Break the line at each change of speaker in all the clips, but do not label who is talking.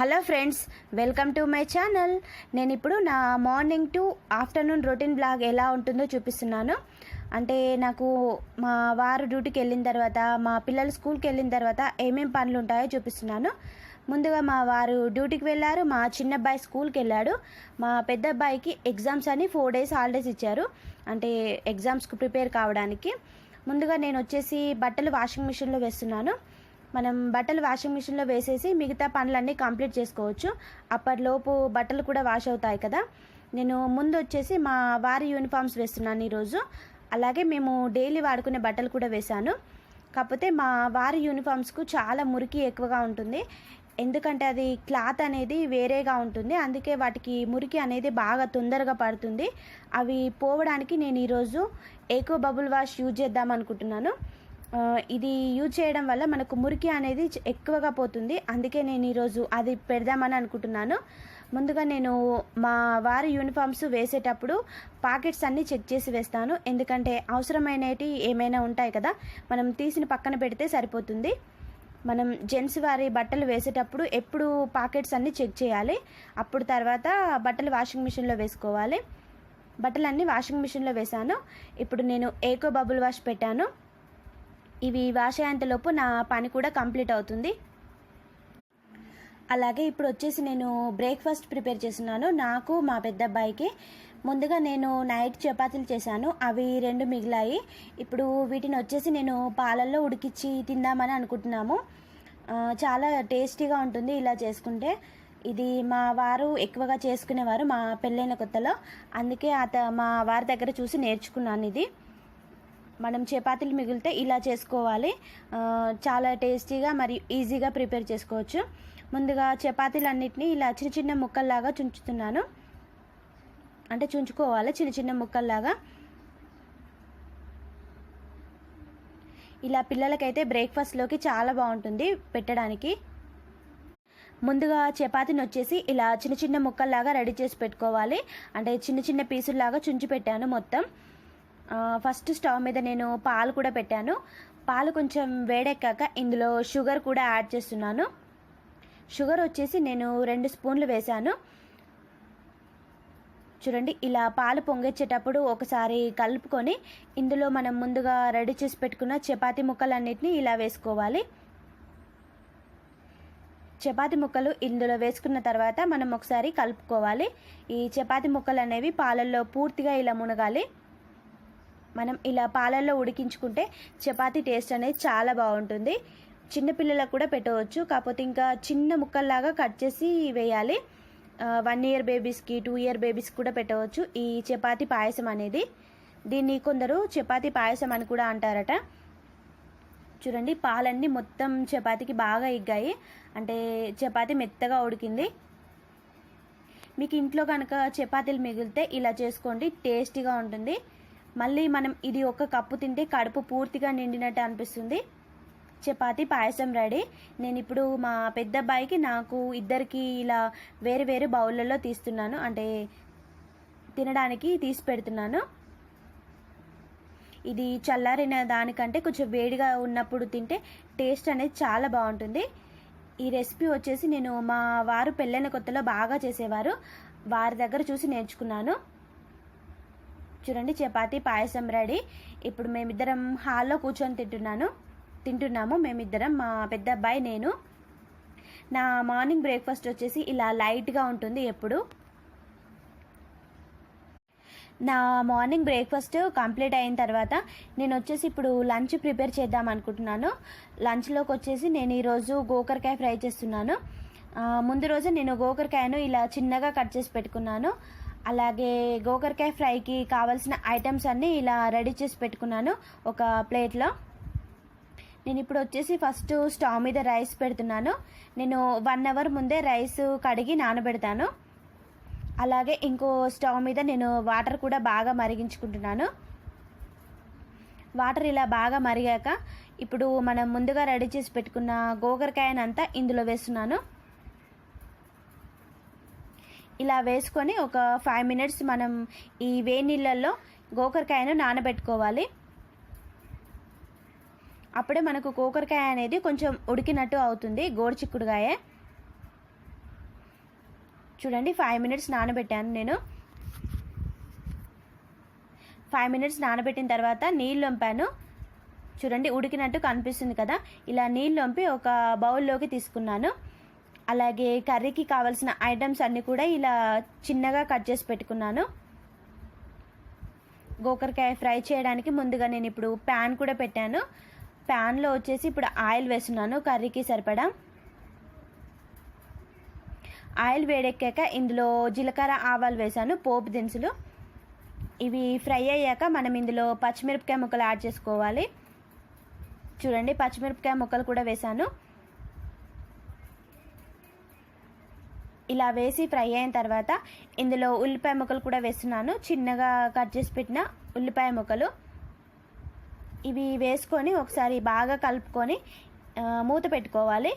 Hello friends welcome to my channel. నేను ఇప్పుడు నా morning to afternoon routine blog ఎలా ఉంటుందో చూపిస్తున్నాను. అంటే నాకు మా వారు డ్యూటీకి వెళ్ళిన తర్వాత మా పిల్లలు స్కూల్కి వెళ్ళిన తర్వాత ఏమేం పనులు ఉంటాయో చూపిస్తున్నాను. ముందుగా మా వారు డ్యూటీకి వెళ్ళారు మా చిన్న అబ్బాయి స్కూల్కి వెళ్ళాడు. మా పెద్ద అబ్బాయికి ఎగ్జామ్స్ అని ఫోర్ డేస్ హాలిడేస్ ఇచ్చారు. అంటే ఎగ్జామ్స్కి ప్రిపేర్ కావడానికి. ముందుగా నేను వచ్చేసి బట్టలు వాషింగ్ మిషన్లో వేస్తున్నాను. మనం బట్టలు వాషింగ్ మిషన్లో వేసేసి మిగతా పనులన్నీ కంప్లీట్ చేసుకోవచ్చు. అప్పటిలోపు బట్టలు కూడా వాష్ అవుతాయి కదా. నేను ముందు వచ్చేసి మా వారి యూనిఫామ్స్ వేస్తున్నాను ఈరోజు. అలాగే మేము డైలీ వాడుకునే బట్టలు కూడా వేశాను. కాకపోతే మా వారి యూనిఫామ్స్కు చాలా మురికి ఎక్కువగా ఉంటుంది. ఎందుకంటే అది క్లాత్ అనేది వేరేగా ఉంటుంది. అందుకే వాటికి మురికి అనేది బాగా తొందరగా పడుతుంది. అవి పోవడానికి నేను ఈరోజు ఏకో బబుల్ వాష్ యూజ్ చేద్దాం అనుకుంటున్నాను. ఇది యూజ్ చేయడం వల్ల మనకు మురికి అనేది ఎక్కువగా పోతుంది. అందుకే నేను ఈరోజు అది పెడదామని అనుకుంటున్నాను. ముందుగా నేను మా వారి యూనిఫామ్స్ వేసేటప్పుడు పాకెట్స్ అన్నీ చెక్ చేసి వేస్తాను. ఎందుకంటే అవసరమైనవి ఏమైనా ఉంటాయి కదా మనం తీసిన పక్కన పెడితే సరిపోతుంది. మనం జెంట్స్ వారి బట్టలు వేసేటప్పుడు ఎప్పుడు పాకెట్స్ అన్నీ చెక్ చేయాలి. అప్పుడు తర్వాత బట్టలు వాషింగ్ మిషన్లో వేసుకోవాలి. బట్టలన్నీ వాషింగ్ మిషన్లో వేశాను ఇప్పుడు నేను ఏకో బబుల్ వాష్ పెట్టాను. ఇవి వాష్ అయ్యేంతలోపు నా పని కూడా కంప్లీట్ అవుతుంది. అలాగే ఇప్పుడు వచ్చేసి నేను బ్రేక్ఫాస్ట్ ప్రిపేర్ చేస్తున్నాను. నాకు మా పెద్ద అబ్బాయికి ముందుగా నేను నైట్ చపాతీలు చేశాను. అవి రెండు మిగిలాయి. ఇప్పుడు వీటిని వచ్చేసి నేను పాలల్లో ఉడికించి తిందామని అనుకుంటున్నాము. చాలా టేస్టీగా ఉంటుంది ఇలా చేసుకుంటే. ఇది మా వారు ఎక్కువగా చేసుకునేవారు మా పెళ్ళైన కొత్తలో. అందుకే అత మా వారి దగ్గర చూసి నేర్చుకున్నాను ఇది. మనం చపాతీలు మిగిలితే ఇలా చేసుకోవాలి. చాలా టేస్టీగా మరియు ఈజీగా ప్రిపేర్ చేసుకోవచ్చు. ముందుగా చపాతీలు ఇలా చిన్న చిన్న ముక్కల్లాగా చుంచుతున్నాను. అంటే చుంచుకోవాలి చిన్న చిన్న ముక్కల్లాగా. ఇలా పిల్లలకైతే బ్రేక్ఫాస్ట్లోకి చాలా బాగుంటుంది పెట్టడానికి. ముందుగా చపాతీని వచ్చేసి ఇలా చిన్న చిన్న ముక్కల్లాగా రెడీ చేసి పెట్టుకోవాలి. అంటే చిన్న చిన్న పీసుల్లాగా చుంచి పెట్టాను మొత్తం. ఫస్ట్ స్టవ్ మీద నేను పాలు కూడా పెట్టాను. పాలు కొంచెం వేడెక్కాక ఇందులో షుగర్ కూడా యాడ్ చేస్తున్నాను. షుగర్ వచ్చేసి నేను రెండు స్పూన్లు వేశాను. చూడండి ఇలా పాలు పొంగించేటప్పుడు ఒకసారి కలుపుకొని ఇందులో మనం ముందుగా రెడీ చేసి పెట్టుకున్న చపాతీ ముక్కలన్నిటిని ఇలా వేసుకోవాలి. చపాతి ముక్కలు ఇందులో వేసుకున్న తర్వాత మనం ఒకసారి కలుపుకోవాలి. ఈ చపాతి ముక్కలు అనేవి పాలల్లో పూర్తిగా ఇలా మునగాలి. మనం ఇలా పాలల్లో ఉడికించుకుంటే చపాతీ టేస్ట్ అనేది చాలా బాగుంటుంది. చిన్నపిల్లలకు కూడా పెట్టవచ్చు. కాకపోతే ఇంకా చిన్న ముక్కల్లాగా కట్ చేసి వేయాలి. వన్ ఇయర్ బేబీస్కి టూ ఇయర్ బేబీస్కి కూడా పెట్టవచ్చు. ఈ చపాతి పాయసం అనేది. దీన్ని కొందరు చపాతి పాయసం అని కూడా అంటారట. చూడండి పాలన్నీ మొత్తం చపాతీకి బాగా ఎగ్గాయి అంటే చపాతీ మెత్తగా ఉడికింది. మీకు ఇంట్లో కనుక చపాతీలు మిగిలితే ఇలా చేసుకోండి. టేస్టీగా ఉంటుంది. మళ్ళీ మనం ఇది ఒక కప్పు తింటే కడుపు పూర్తిగా నిండినట్టు అనిపిస్తుంది. చపాతి పాయసం రెడీ. నేను ఇప్పుడు మా పెద్ద అబ్బాయికి నాకు ఇద్దరికి ఇలా వేరు వేరు బౌళ్ళల్లో తీస్తున్నాను. అంటే తినడానికి తీసి పెడుతున్నాను. ఇది చల్లారిన దానికంటే కొంచెం వేడిగా ఉన్నప్పుడు తింటే టేస్ట్ అనేది చాలా బాగుంటుంది. ఈ రెసిపీ వచ్చేసి నేను మా వారు పెళ్ళైన కొత్తలో బాగా చేసేవారు. వారి దగ్గర చూసి నేర్చుకున్నాను. చూడండి చపాతి పాయసం రెడీ. ఇప్పుడు మేమిద్దరం హాల్లో కూర్చొని తింటున్నాను. తింటున్నాము. మేమిద్దరం మా పెద్ద అబ్బాయి నేను. నా మార్నింగ్ బ్రేక్ఫాస్ట్ వచ్చేసి ఇలా లైట్గా ఉంటుంది ఎప్పుడు. నా మార్నింగ్ బ్రేక్ఫాస్ట్ కంప్లీట్ అయిన తర్వాత నేను వచ్చేసి ఇప్పుడు లంచ్ ప్రిపేర్ చేద్దాం అనుకుంటున్నాను. లంచ్లోకి వచ్చేసి నేను ఈరోజు గోకరకాయ ఫ్రై చేస్తున్నాను. ముందు రోజు నేను గోకరకాయను ఇలా చిన్నగా కట్ చేసి పెట్టుకున్నాను. అలాగే గోకరకాయ ఫ్రైకి కావాల్సిన ఐటమ్స్ అన్నీ ఇలా రెడీ చేసి పెట్టుకున్నాను ఒక ప్లేట్లో. నేను ఇప్పుడు వచ్చేసి ఫస్ట్ స్టవ్ మీద రైస్ పెడుతున్నాను. నేను వన్ అవర్ ముందే రైస్ కడిగి నానబెడతాను. అలాగే ఇంకో స్టవ్ మీద నేను వాటర్ కూడా బాగా మరిగించుకుంటున్నాను. వాటర్ ఇలా బాగా మరిగాక ఇప్పుడు మనం ముందుగా రెడీ చేసి పెట్టుకున్న గోకరకాయనంతా ఇందులో వేస్తున్నాను. ఇలా వేసుకొని ఒక ఫైవ్ మినిట్స్ మనం ఈ వేడి నీళ్ళల్లో గోకరకాయను నానబెట్టుకోవాలి. అప్పుడే మనకు గోకరకాయ అనేది కొంచెం ఉడికినట్టు అవుతుంది గోడిచిక్కుడుగాయ చూడండి ఫైవ్ మినిట్స్ నానబెట్టాను నేను. ఫైవ్ మినిట్స్ నానబెట్టిన తర్వాత నీళ్ళు వంపాను చూడండి ఉడికినట్టు కనిపిస్తుంది కదా. ఇలా నీళ్ళు వంపి ఒక బౌల్లోకి తీసుకున్నాను. అలాగే కర్రీకి కావాల్సిన ఐటమ్స్ అన్నీ కూడా ఇలా చిన్నగా కట్ చేసి పెట్టుకున్నాను. గోకరకాయ ఫ్రై చేయడానికి ముందుగా నేను ఇప్పుడు ప్యాన్ కూడా పెట్టాను. ప్యాన్లో వచ్చేసి ఇప్పుడు ఆయిల్ వేస్తున్నాను కర్రీకి సరిపడా. ఆయిల్ వేడెక్కాక ఇందులో జీలకర్ర ఆవాలు వేసాను పోపు దినుసులు. ఇవి ఫ్రై అయ్యాక మనం ఇందులో పచ్చిమిరపకాయ ముక్కలు యాడ్ చేసుకోవాలి. చూడండి పచ్చిమిరపకాయ ముక్కలు కూడా వేసాను ఇలా వేసి ఫ్రై అయిన తర్వాత ఇందులో ఉల్లిపాయ ముక్కలు కూడా వేస్తున్నాను. చిన్నగా కట్ చేసి పెట్టిన ఉల్లిపాయ ముక్కలు. ఇవి వేసుకొని ఒకసారి బాగా కలుపుకొని మూత పెట్టుకోవాలి.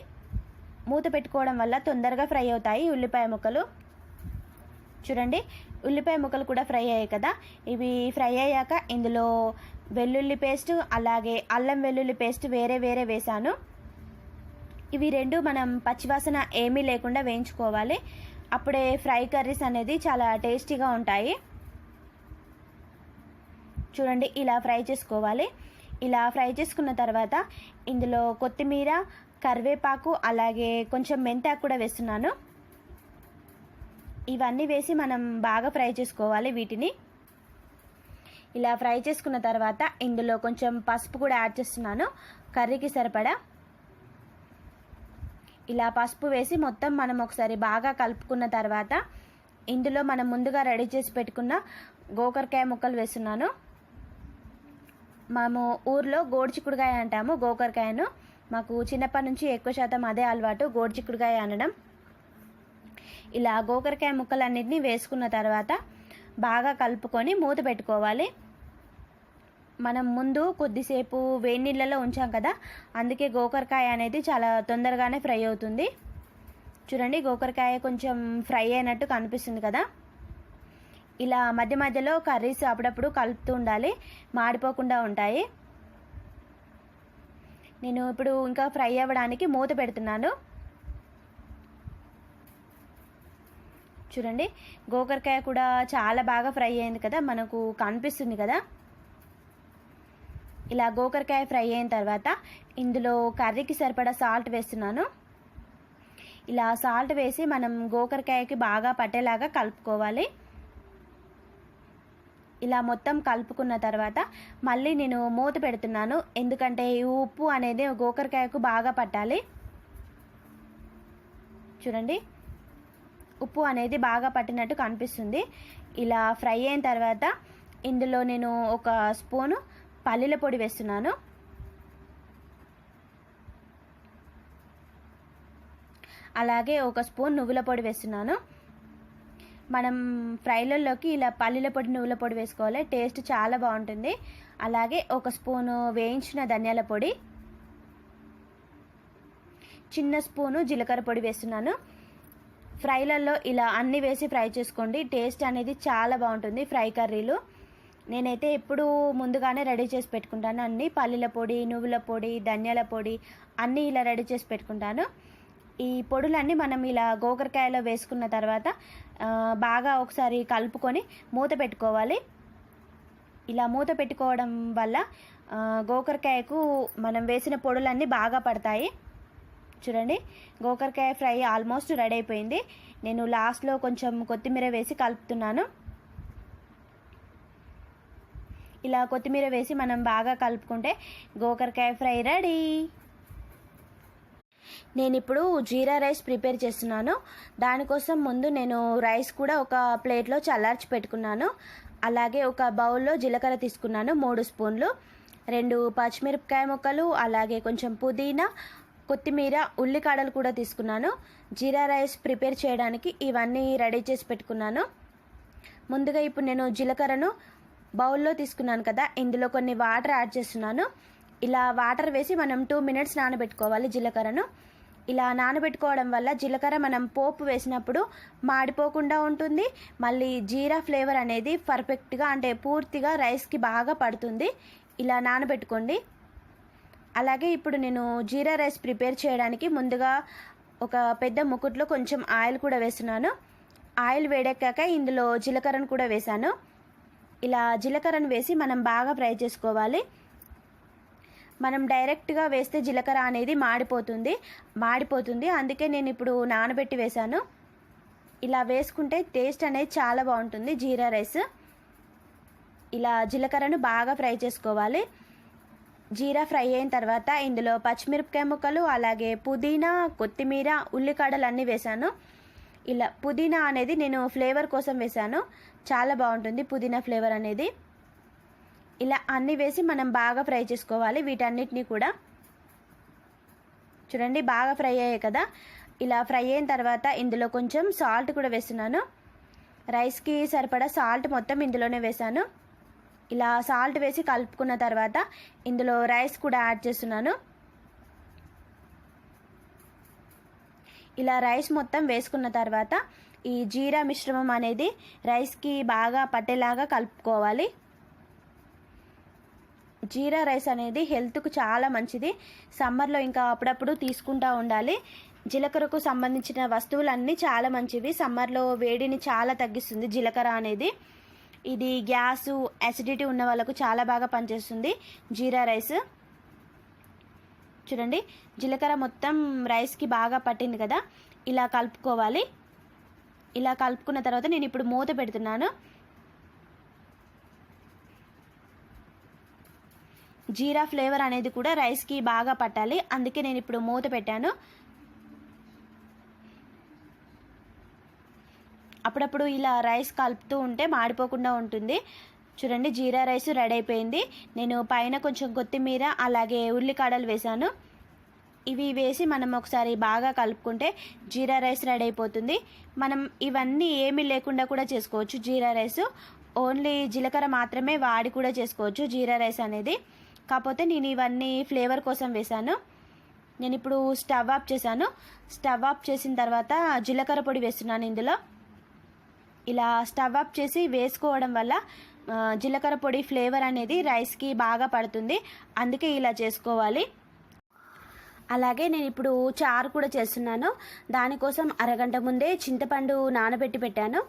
మూత పెట్టుకోవడం వల్ల తొందరగా ఫ్రై అవుతాయి ఉల్లిపాయ ముక్కలు. చూడండి ఉల్లిపాయ ముక్కలు కూడా ఫ్రై అయ్యాయి కదా. ఇవి ఫ్రై అయ్యాక ఇందులో వెల్లుల్లి పేస్ట్ అలాగే అల్లం వెల్లుల్లి పేస్ట్ వేరే వేరే వేసాను ఇవి రెండు మనం పచ్చివాసన ఏమీ లేకుండా వేయించుకోవాలి. అప్పుడే ఫ్రై కర్రీస్ అనేది చాలా టేస్టీగా ఉంటాయి. చూడండి ఇలా ఫ్రై చేసుకోవాలి. ఇలా ఫ్రై చేసుకున్న తర్వాత ఇందులో కొత్తిమీర కరివేపాకు అలాగే కొంచెం మెంతాకు కూడా వేస్తున్నాను. ఇవన్నీ వేసి మనం బాగా ఫ్రై చేసుకోవాలి వీటిని. ఇలా ఫ్రై చేసుకున్న తర్వాత ఇందులో కొంచెం పసుపు కూడా యాడ్ చేస్తున్నాను. కర్రీకి సరిపడా ఇలా పసుపు వేసి మొత్తం మనం ఒకసారి బాగా కలుపుకున్న తర్వాత ఇందులో మనం ముందుగా రెడీ చేసి పెట్టుకున్న గోకరకాయ ముక్కలు వేస్తున్నాను. మేము ఊర్లో గోడిచిక్కుడుకాయ అంటాము గోకరకాయను. మాకు చిన్నప్పటి నుంచి ఎక్కువ శాతం అదే అలవాటు గోడిచిక్కుడుకాయ అనడం. ఇలా గోకరకాయ ముక్కలన్నింటినీ వేసుకున్న తర్వాత బాగా కలుపుకొని మూత పెట్టుకోవాలి. మనం ముందు కొద్దిసేపు వేడి నీళ్ళలో ఉంచాం కదా అందుకే గోకరకాయ అనేది చాలా తొందరగానే ఫ్రై అవుతుంది. చూడండి గోకరకాయ కొంచెం ఫ్రై అయినట్టు కనిపిస్తుంది కదా. ఇలా మధ్య మధ్యలో కర్రీస్ అప్పుడప్పుడు కలుపుతూ ఉండాలి మాడిపోకుండా ఉంటాయి. నేను ఇప్పుడు ఇంకా ఫ్రై అవ్వడానికి మూత పెడుతున్నాను. చూడండి గోకరకాయ కూడా చాలా బాగా ఫ్రై అయింది కదా మనకు కనిపిస్తుంది కదా. ఇలా గోకరకాయ ఫ్రై అయిన తర్వాత ఇందులో కర్రీకి సరిపడా సాల్ట్ వేస్తున్నాను. ఇలా సాల్ట్ వేసి మనం గోకరకాయకి బాగా పట్టేలాగా కలుపుకోవాలి. ఇలా మొత్తం కలుపుకున్న తర్వాత మళ్ళీ నేను మూత పెడుతున్నాను. ఎందుకంటే ఈ ఉప్పు అనేది గోకరకాయకు బాగా పట్టాలి. చూడండి. ఉప్పు అనేది బాగా పట్టినట్టు కనిపిస్తుంది. ఇలా ఫ్రై అయిన తర్వాత ఇందులో నేను ఒక స్పూను పల్లీల పొడి వేస్తున్నాను. అలాగే ఒక స్పూన్ నువ్వుల పొడి వేస్తున్నాను. మనం ఫ్రైలలోకి ఇలా పల్లీల పొడి నువ్వుల పొడి వేసుకోవాలి. టేస్ట్ చాలా బాగుంటుంది. అలాగే ఒక స్పూను వేయించిన ధనియాల పొడి. చిన్న స్పూను జీలకర్ర పొడి వేస్తున్నాను. ఫ్రైలలో ఇలా అన్ని వేసి ఫ్రై చేసుకోండి. టేస్ట్ అనేది చాలా బాగుంటుంది ఫ్రై కర్రీలు. నేనైతే ఎప్పుడు ముందుగానే రెడీ చేసి పెట్టుకుంటాను. అన్ని పల్లీల పొడి నువ్వుల పొడి ధనియాల పొడి అన్నీ ఇలా రెడీ చేసి పెట్టుకుంటాను. ఈ పొడులన్నీ మనం ఇలా గోకరకాయలో వేసుకున్న తర్వాత బాగా ఒకసారి కలుపుకొని మూత పెట్టుకోవాలి. ఇలా మూత పెట్టుకోవడం వల్ల గోకరకాయకు మనం వేసిన పొడులన్నీ బాగా పడతాయి. చూడండి గోకరకాయ ఫ్రై ఆల్మోస్ట్ రెడీ అయిపోయింది. నేను లాస్ట్లో కొంచెం కొత్తిమీర వేసి కలుపుతున్నాను. ఇలా కొత్తిమీర వేసి మనం బాగా కలుపుకుంటే గోకరకాయ ఫ్రై రెడీ. నేను ఇప్పుడు జీరా రైస్ ప్రిపేర్ చేస్తున్నాను. దానికోసం ముందు నేను రైస్ కూడా ఒక ప్లేట్లో చల్లార్చి పెట్టుకున్నాను. అలాగే ఒక బౌల్లో జీలకర్ర తీసుకున్నాను మూడు స్పూన్లు. రెండు పచ్చిమిరపకాయ ముక్కలు అలాగే కొంచెం పుదీనా కొత్తిమీర ఉల్లికాడలు కూడా తీసుకున్నాను. జీరా రైస్ ప్రిపేర్ చేయడానికి ఇవన్నీ రెడీ చేసి పెట్టుకున్నాను. ముందుగా ఇప్పుడు నేను జీలకర్రను బౌల్లో తీసుకున్నాను కదా ఇందులో కొన్ని వాటర్ యాడ్ చేస్తున్నాను. ఇలా వాటర్ వేసి మనం టూ మినిట్స్ నానబెట్టుకోవాలి జీలకర్రను. ఇలా నానబెట్టుకోవడం వల్ల జీలకర్ర మనం పోపు వేసినప్పుడు మాడిపోకుండా ఉంటుంది. మళ్ళీ జీరా ఫ్లేవర్ అనేది పర్ఫెక్ట్గా అంటే పూర్తిగా రైస్కి బాగా పడుతుంది. ఇలా నానబెట్టుకోండి. అలాగే ఇప్పుడు నేను జీరా రైస్ ప్రిపేర్ చేయడానికి ముందుగా ఒక పెద్ద ముకుట్లో కొంచెం ఆయిల్ కూడా వేస్తున్నాను. ఆయిల్ వేడెక్కాక ఇందులో జీలకర్రను కూడా వేశాను. ఇలా జీలకర్రను వేసి మనం బాగా ఫ్రై చేసుకోవాలి. మనం డైరెక్ట్గా వేస్తే జీలకర్ర అనేది మాడిపోతుంది మాడిపోతుంది. అందుకే నేను ఇప్పుడు నానబెట్టి వేశాను. ఇలా వేసుకుంటే టేస్ట్ అనేది చాలా బాగుంటుంది జీరా రైస్. ఇలా జీలకర్రను బాగా ఫ్రై చేసుకోవాలి. జీరా ఫ్రై అయిన తర్వాత ఇందులో పచ్చిమిరపకాయ ముక్కలు అలాగే పుదీనా కొత్తిమీర ఉల్లికాడలు అన్నీ వేశాను. ఇలా పుదీనా అనేది నేను ఫ్లేవర్ కోసం వేశాను. చాలా బాగుంటుంది పుదీనా ఫ్లేవర్ అనేది. ఇలా అన్నీ వేసి మనం బాగా ఫ్రై చేసుకోవాలి వీటన్నిటిని కూడా. చూడండి బాగా ఫ్రై అయ్యాయి కదా. ఇలా ఫ్రై అయిన తర్వాత ఇందులో కొంచెం సాల్ట్ కూడా వేస్తున్నాను. రైస్కి సరిపడా సాల్ట్ మొత్తం ఇందులోనే వేసాను ఇలా సాల్ట్ వేసి కలుపుకున్న తర్వాత ఇందులో రైస్ కూడా యాడ్ చేస్తున్నాను. ఇలా రైస్ మొత్తం వేసుకున్న తర్వాత ఈ జీరా మిశ్రమం అనేది రైస్కి బాగా పట్టేలాగా కలుపుకోవాలి. జీరా రైస్ అనేది హెల్త్కు చాలా మంచిది. సమ్మర్లో ఇంకా అప్పుడప్పుడు తీసుకుంటూ ఉండాలి. జీలకర్రకు సంబంధించిన వస్తువులన్నీ చాలా మంచివి. సమ్మర్లో వేడిని చాలా తగ్గిస్తుంది జీలకర్ర అనేది. ఇది గ్యాసు అసిడిటీ ఉన్న వాళ్ళకు చాలా బాగా పనిచేస్తుంది జీరా రైస్. చూడండి జీలకర్ర మొత్తం రైస్కి బాగా పట్టింది కదా ఇలా కలుపుకోవాలి. ఇలా కలుపుకున్న తర్వాత నేను ఇప్పుడు మూత పెడుతున్నాను. జీరా ఫ్లేవర్ అనేది కూడా రైస్కి బాగా పట్టాలి. అందుకే నేను ఇప్పుడు మూత పెట్టాను. అప్పుడప్పుడు ఇలా రైస్ కలుపుతూ ఉంటే మాడిపోకుండా ఉంటుంది. చూడండి జీరా రైస్ రెడీ అయిపోయింది. నేను పైన కొంచెం కొత్తిమీర అలాగే ఉల్లికాడలు వేశాను. ఇవి వేసి మనం ఒకసారి బాగా కలుపుకుంటే జీరా రైస్ రెడీ అయిపోతుంది. మనం ఇవన్నీ ఏమీ లేకుండా కూడా చేసుకోవచ్చు. జీరా రైస్ ఓన్లీ జీలకర్ర మాత్రమే వాడి కూడా చేసుకోవచ్చు జీరా రైస్ అనేది. కాకపోతే నేను ఇవన్నీ ఫ్లేవర్ కోసం వేశాను. నేను ఇప్పుడు స్టవ్ ఆఫ్ చేశాను. స్టవ్ ఆఫ్ చేసిన తర్వాత జీలకర్ర పొడి వేస్తున్నాను ఇందులో. ఇలా స్టవ్ ఆఫ్ చేసి వేసుకోవడం వల్ల జీలకర్ర పొడి ఫ్లేవర్ అనేది రైస్కి బాగా పడుతుంది. అందుకే ఇలా చేసుకోవాలి. అలాగే నేను ఇప్పుడు చారు కూడా చేస్తున్నాను. దానికోసం అరగంట ముందే చింతపండు నానబెట్టి పెట్టాను.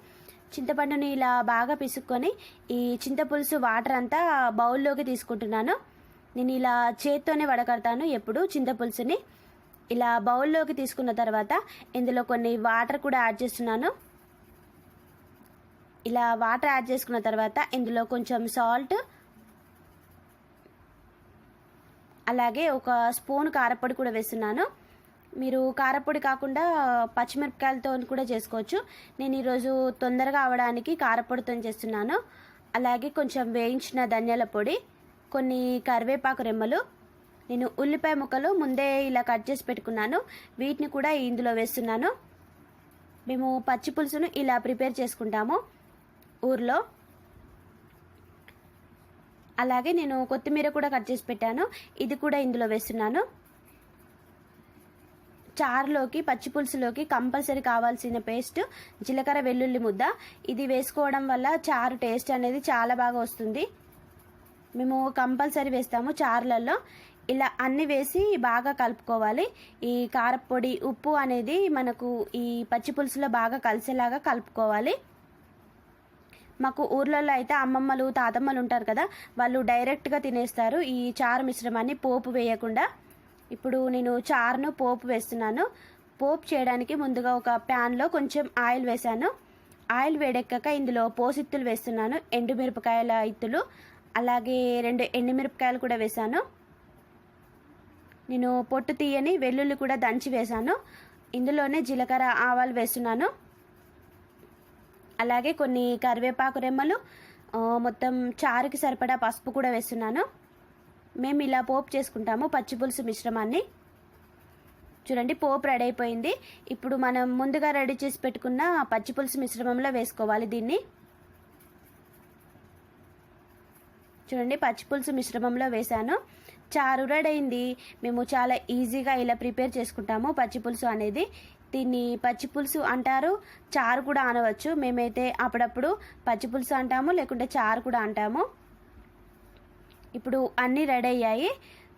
చింతపండుని ఇలా బాగా పిసుక్కొని ఈ చింతపులుసు వాటర్ అంతా బౌల్లోకి తీసుకుంటున్నాను. నేను ఇలా చేత్తోనే వడకడతాను ఎప్పుడు చింతపులుసుని. ఇలా బౌల్లోకి తీసుకున్న తర్వాత ఇందులో కొన్ని వాటర్ కూడా యాడ్ చేస్తున్నాను. ఇలా వాటర్ యాడ్ చేసుకున్న తర్వాత ఇందులో కొంచెం సాల్ట్ అలాగే ఒక స్పూన్ కారపొడి కూడా వేస్తున్నాను. మీరు కారపొడి కాకుండా పచ్చిమిరపకాయలతో కూడా చేసుకోవచ్చు. నేను ఈరోజు తొందరగా అవడానికి కారపొడితో చేస్తున్నాను. అలాగే కొంచెం వేయించిన ధనియాల పొడి కొన్ని కరివేపాకు రెమ్మలు నేను ఉల్లిపాయ ముక్కలు ముందే ఇలా కట్ చేసి పెట్టుకున్నాను. వీటిని కూడా ఇందులో వేస్తున్నాను. మేము పచ్చి పులుసును ఇలా ప్రిపేర్ చేసుకుంటాము. ఊర్లో. అలాగే నేను కొత్తిమీర కూడా కట్ చేసి పెట్టాను. ఇది కూడా ఇందులో వేస్తున్నాను. చారులోకి పచ్చి పులుసులోకి కంపల్సరీ కావాల్సిన పేస్ట్ జీలకర్ర వెల్లుల్లి ముద్ద. ఇది వేసుకోవడం వల్ల చారు టేస్ట్ అనేది చాలా బాగా వస్తుంది. మేము కంపల్సరీ వేస్తాము చారులలో. ఇలా అన్ని వేసి బాగా కలుపుకోవాలి. ఈ కారపొడి ఉప్పు అనేది మనకు ఈ పచ్చి పులుసులో బాగా కలిసేలాగా కలుపుకోవాలి. మాకు ఊర్లలో అయితే అమ్మమ్మలు తాతమ్మలు ఉంటారు కదా వాళ్ళు డైరెక్ట్గా తినేస్తారు ఈ చారు మిశ్రమాన్ని పోపు వేయకుండా. ఇప్పుడు నేను చారును పోపు వేస్తున్నాను. పోపు చేయడానికి ముందుగా ఒక ప్యాన్లో కొంచెం ఆయిల్ వేశాను. ఆయిల్ వేడెక్కాక ఇందులో పోసిత్తులు వేస్తున్నాను ఎండుమిరపకాయల ఇత్తులు అలాగే రెండు ఎండుమిరపకాయలు కూడా వేశాను. నేను పొట్టు తీయని వెల్లుల్లి కూడా దంచి వేశాను. ఇందులోనే జీలకర్ర ఆవాలు వేస్తున్నాను. అలాగే కొన్ని కరివేపాకు రెమ్మలు మొత్తం చారుకి సరిపడా పసుపు కూడా వేస్తున్నాను. మేము ఇలా పోపు చేసుకుంటాము పచ్చిపులుసు మిశ్రమాన్ని. చూడండి పోపు రెడీ అయిపోయింది. ఇప్పుడు మనం ముందుగా రెడీ చేసి పెట్టుకున్న పచ్చి పులుసు మిశ్రమంలో వేసుకోవాలి దీన్ని. చూడండి పచ్చిపులుసు మిశ్రమంలో వేశాను. చారు రెడీ అయింది. మేము చాలా ఈజీగా ఇలా ప్రిపేర్ చేసుకుంటాము పచ్చిపులుసు అనేది. దీన్ని పచ్చి పులుసు అంటారు. చారు కూడా అనవచ్చు. మేమైతే అప్పుడప్పుడు పచ్చిపులుసు అంటాము లేకుంటే చారు కూడా అంటాము. ఇప్పుడు అన్నీ రెడీ అయ్యాయి.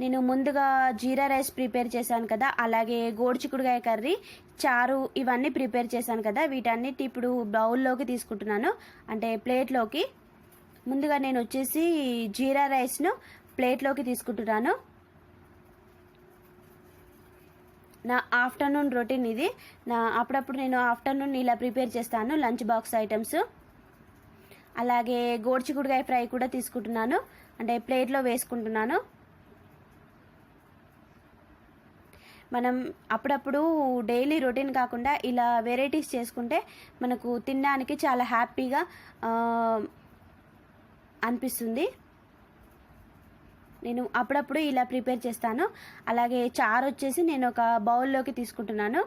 నేను ముందుగా జీరా రైస్ ప్రిపేర్ చేశాను కదా అలాగే గోడుచిక్కుడుగాయ కర్రీ చారు ఇవన్నీ ప్రిపేర్ చేశాను కదా వీటన్నిటి ఇప్పుడు బౌల్లోకి తీసుకుంటున్నాను అంటే ప్లేట్లోకి. ముందుగా నేను వచ్చేసి జీరా రైస్ను ప్లేట్లోకి తీసుకుంటున్నాను. నా ఆఫ్టర్నూన్ రొటీన్ ఇది. నా అప్పుడప్పుడు నేను ఆఫ్టర్నూన్ ఇలా ప్రిపేర్ చేస్తాను లంచ్ బాక్స్ ఐటమ్స్. అలాగే గోడ్చిగుడికాయ ఫ్రై కూడా తీసుకుంటున్నాను. అంటే ప్లేట్లో వేసుకుంటున్నాను. మనం అప్పుడప్పుడు డైలీ రొటీన్ కాకుండా ఇలా వెరైటీస్ చేసుకుంటే మనకు తినడానికి చాలా హ్యాపీగా అనిపిస్తుంది. నేను అప్పుడప్పుడు ఇలా ప్రిపేర్ చేస్తాను. అలాగే చారు వచ్చేసి నేను ఒక బౌల్లోకి తీసుకుంటున్నాను.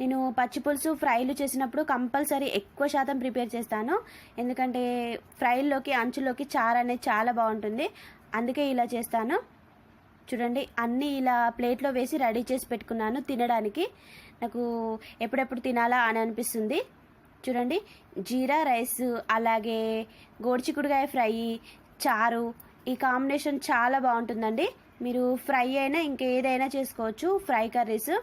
నేను పచ్చి పులుసు ఫ్రైలు చేసినప్పుడు కంపల్సరీ ఎక్కువ శాతం ప్రిపేర్ చేస్తాను. ఎందుకంటే ఫ్రైల్లోకి అంచులోకి చారు అనేది చాలా బాగుంటుంది. అందుకే ఇలా చేస్తాను. చూడండి అన్నీ ఇలా ప్లేట్లో వేసి రెడీ చేసి పెట్టుకున్నాను తినడానికి. నాకు ఎప్పుడెప్పుడు తినాలా అని అనిపిస్తుంది. చూడండి జీరా రైస్ అలాగే గోడిచికుడుగాయ ఫ్రై చారు ఈ కాంబినేషన్ చాలా బాగుంటుందండి. మీరు ఫ్రై అయినా ఇంకేదైనా చేసుకోవచ్చు ఫ్రై కర్రీస్.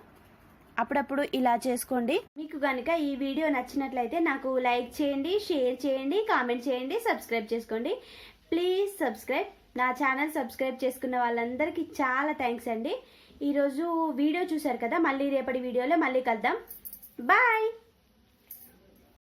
అప్పుడప్పుడు ఇలా చేసుకోండి. మీకు కనుక ఈ వీడియో నచ్చినట్లయితే నాకు లైక్ చేయండి షేర్ చేయండి కామెంట్ చేయండి సబ్స్క్రైబ్ చేసుకోండి. Please subscribe. నా ఛానల్ సబ్స్క్రైబ్ చేసుకున్న వాళ్ళందరికీ చాలా థ్యాంక్స్ అండి. ఈరోజు వీడియో చూశారు కదా మళ్ళీ రేపటి వీడియోలో మళ్ళీ కలుద్దాం. బాయ్!